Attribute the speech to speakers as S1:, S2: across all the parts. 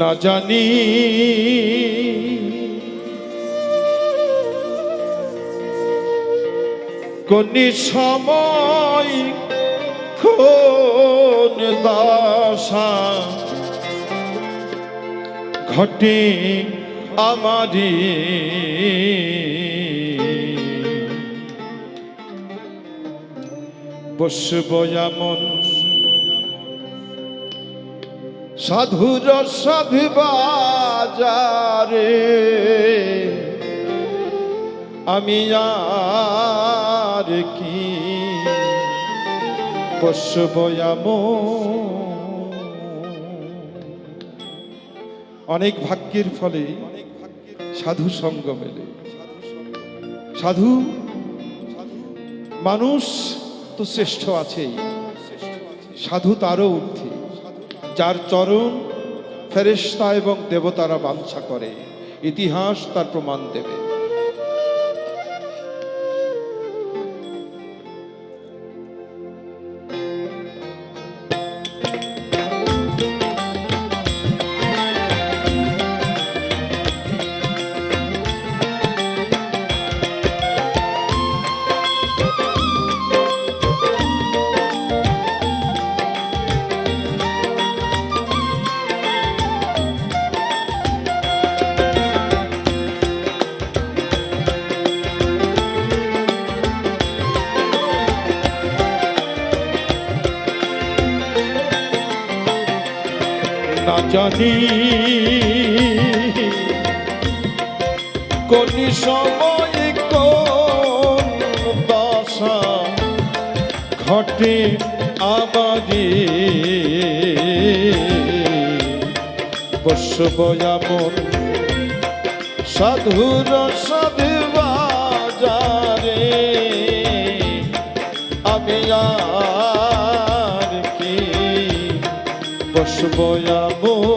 S1: না জানি। কোন সময় কোন দশা ঘটে আমারি বসব এমন সাধুর সাধু বাজারে। আমি আর কি বসব অনেক ভাগ্যের ফলে সাধু সঙ্গ মেলে। সাধু, মানুষ তো শ্রেষ্ঠ আছেই। সাধু তারও ঊর্ধ্বে। যার চরণ ফেরেস্তা এবং দেবতারা বাঞ্ছা করে। ইতিহাস তার প্রমাণ দেবে। জানি। কোন সময় কোন দশা ঘটে আমারি। বসব এমন সাধুর সাধু বাজারে। আমি আর কি? বসব এমন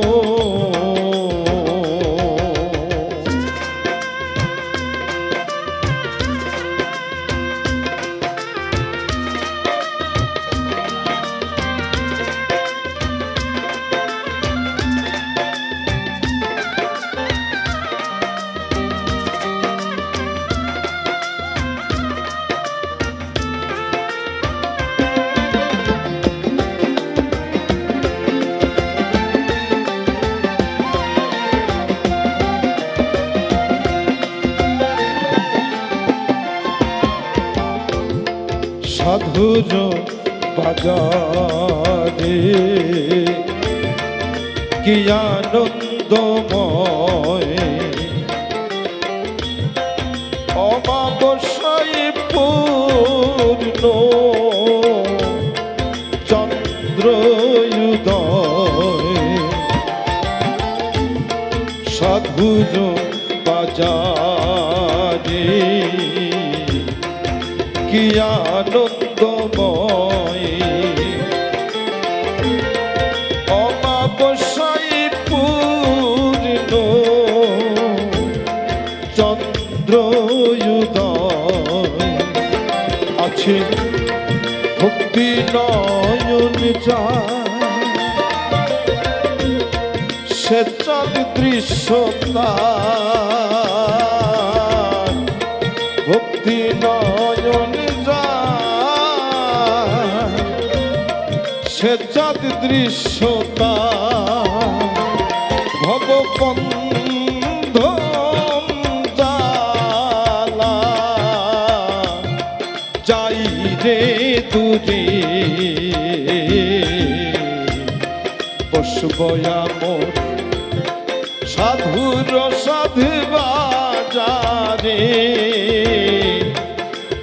S1: সাধুর বাজারে। কি আনন্দময়। অমাবস্যায় পূর্ণ। চন্দ্রোদয় সাধুর বাজারে। কি আনন্দময় চন্দ্রোদয় আছে ভক্তি নয়ন সে চাঁদ দৃশ্যতা। ভক্তি নয়ন সে চাঁদ দৃশ্যতা। ভববন্ধ যাই রে দূরে বসবয়ামর সাধুর সাধু বাজারে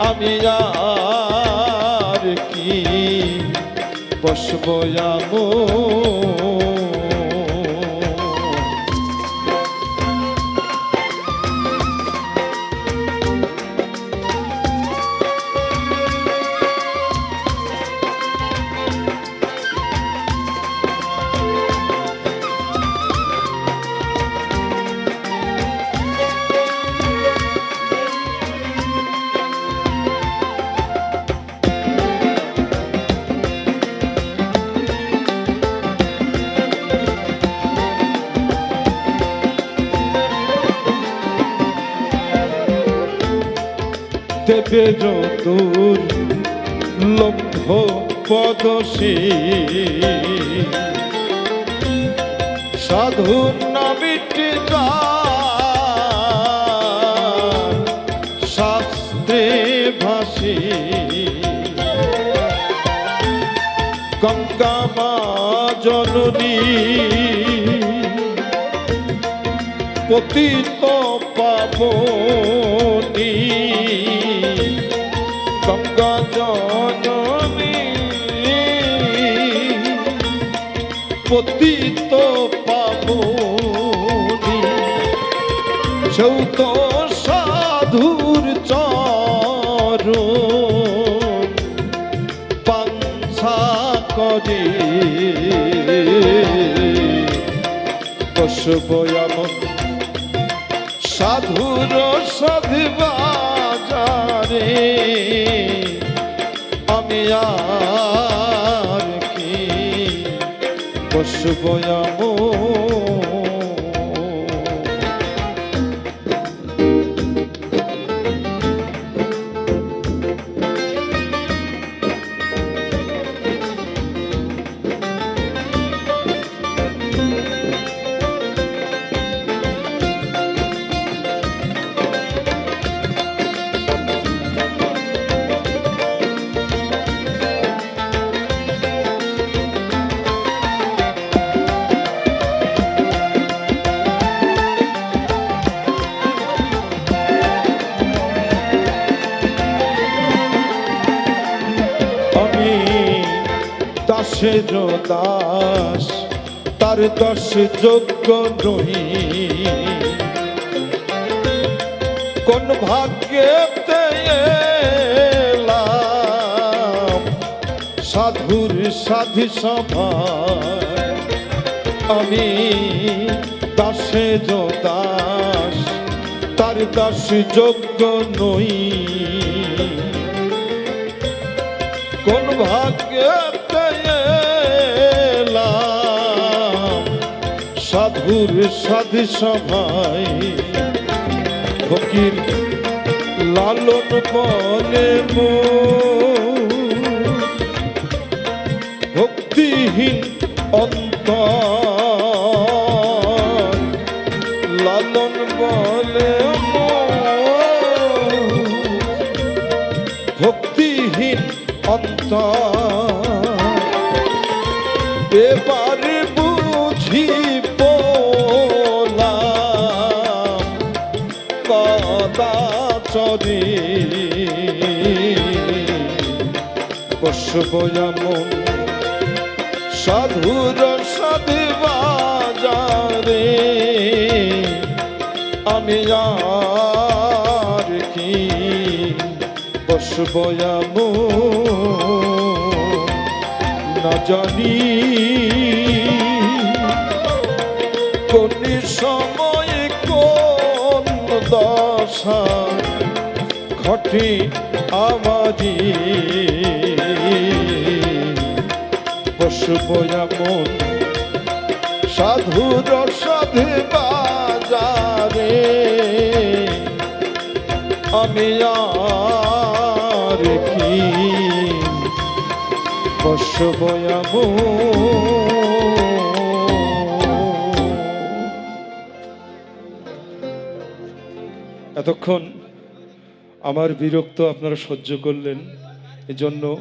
S1: আমি আর কি। বসবয়ামর দেবে যদুর লভ্য পদশী। সাধু নামিটি শাস্ত্রে ভাসি। গঙ্গা মা জননী। পতিত পাবনী। গঙ্গা জননী পতিত পাবনী সৌত সাধুর চরণ পাঞ্ছা করে। বসবয়ামন সাধুর সধবাজারে আমি আর কি বসবয়ামন দাসের দাস তার দশ যোগ্য নহি। কোন এলাম, সাধুর সাধি সভায়। আমি দাসের দাস তার দাস যোগ্য নই কোন ভাগ্যতে সাধুর সাধু সভায় ফকির লালন বলে ভক্তিহীন অন্তর বসবয়ামন সাধুর সাধু বাজারে, আমি আর কি বসবয়াম না জানি কোন সময় কোন দশা ঘটে আমারি বসবয়ামন সাধুর সাধু বাজারে। আমি আর কি? বসবয়াম এতক্ষণ আমার বিরক্ত আপনারা সহ্য করলেন, এজন্য